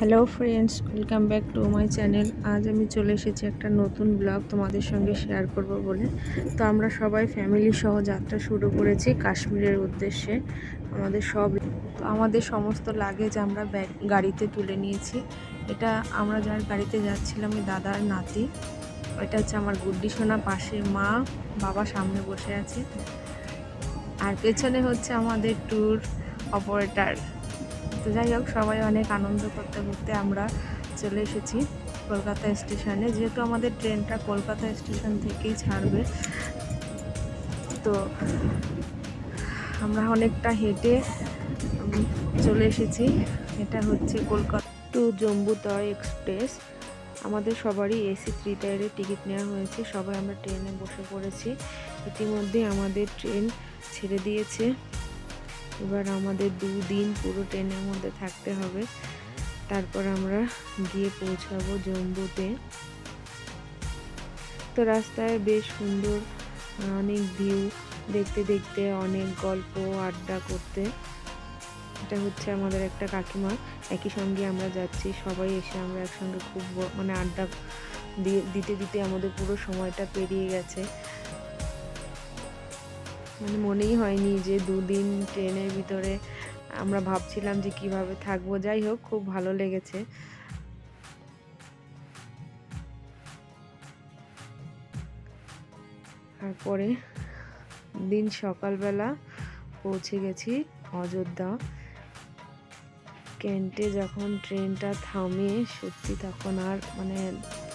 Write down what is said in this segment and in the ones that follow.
Hello friends welcome back to my channel আজ আমি চলে এসেছি একটা নতুন ব্লগ তোমাদের সঙ্গে শেয়ার করব বলে। তো আমরা সবাই ফ্যামিলি সহ যাত্রা শুরু করেছি কাশ্মীরের উদ্দেশ্যে। আমাদের সব তো আমাদের সমস্ত লাগেজ আমরা ব্যাগ গাড়িতে তুলে নিয়েছি। এটা আমরা যার গাড়িতে যাচ্ছিলাম দাদার নাতি। এটা হচ্ছে আমার গুড্ডি সোনা, পাশে মা, বাবা সামনে বসে আছে। আর পেছনে হচ্ছে আমাদের ট্যুর অপারেটার তো যাই হোক, সবাই অনেক আনন্দ করতে করতে আমরা চলে এসেছি কলকাতা স্টেশনে। যেহেতু আমাদের ট্রেনটা কলকাতা স্টেশন থেকেই ছাড়বে, তো আমরা অনেকটা হেঁটে চলে এসেছি। এটা হচ্ছে কলকাতা টু জম্বুতয় এক্সপ্রেস। আমাদের সবারই এসি থ্রি টায়ারের টিকিট নেওয়া হয়েছে। সবাই আমরা ট্রেনে বসে পড়েছি। ইতিমধ্যে আমাদের ট্রেন ছেড়ে দিয়েছে। এবার আমাদের দুদিন পুরো ট্রেনের মধ্যে থাকতে হবে। তারপর আমরা গিয়ে পৌঁছাবো জম্বুতে। তো রাস্তায় বেশ সুন্দর, অনেক ভিউ, দেখতে দেখতে অনেক গল্প, আড্ডা করতে। এটা হচ্ছে আমাদের একটা কাকিমা। একই সঙ্গে আমরা যাচ্ছি, সবাই এসে আমরা একসঙ্গে খুব মানে আড্ডা দিয়ে, দিতে দিতে আমাদের পুরো সময়টা পেরিয়ে গেছে। মানে মনেই হয়নি যে দুদিন ট্রেনের ভিতরে আমরা ভাবছিলাম যে কীভাবে থাকব। যাই হোক, খুব ভালো লেগেছে। তারপরে দিন সকালবেলা পৌঁছে গেছি অযোধ্যা। ক্যান্টে যখন ট্রেনটা থামে, সত্যি তখন আর মানে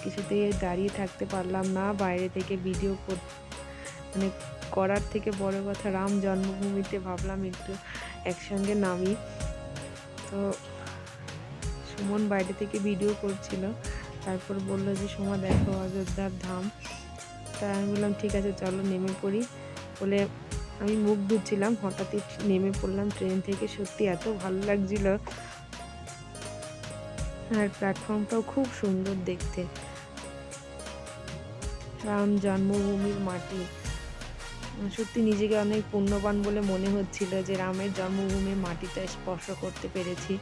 কিছুতেই দাঁড়িয়ে থাকতে পারলাম না। বাইরে থেকে ভিডিও কর মানে করার থেকে বড় কথা রাম জন্মভূমিতে ভাবলাম একটু একসঙ্গে নামি। তো সুমন বাইরে থেকে ভিডিও করছিল। তারপর বলল যে, সোমা, দেখো অযোধ্যার ধাম। তা আমি বললাম, ঠিক আছে, চলো নেমে পড়ি। বলে আমি মুখ ধুচ্ছিলাম। হঠাৎই নেমে পড়লাম ট্রেন থেকে। সত্যি এত ভালো লাগছিল। আর প্ল্যাটফর্মটাও খুব সুন্দর দেখতে। রাম জন্মভূমির মাটি। সত্যি নিজেকে অনেক পুণ্যবান বলে মনে হচ্ছিল যে রামের জন্মভূমি মাটিটা স্পর্শ করতে পেরেছি।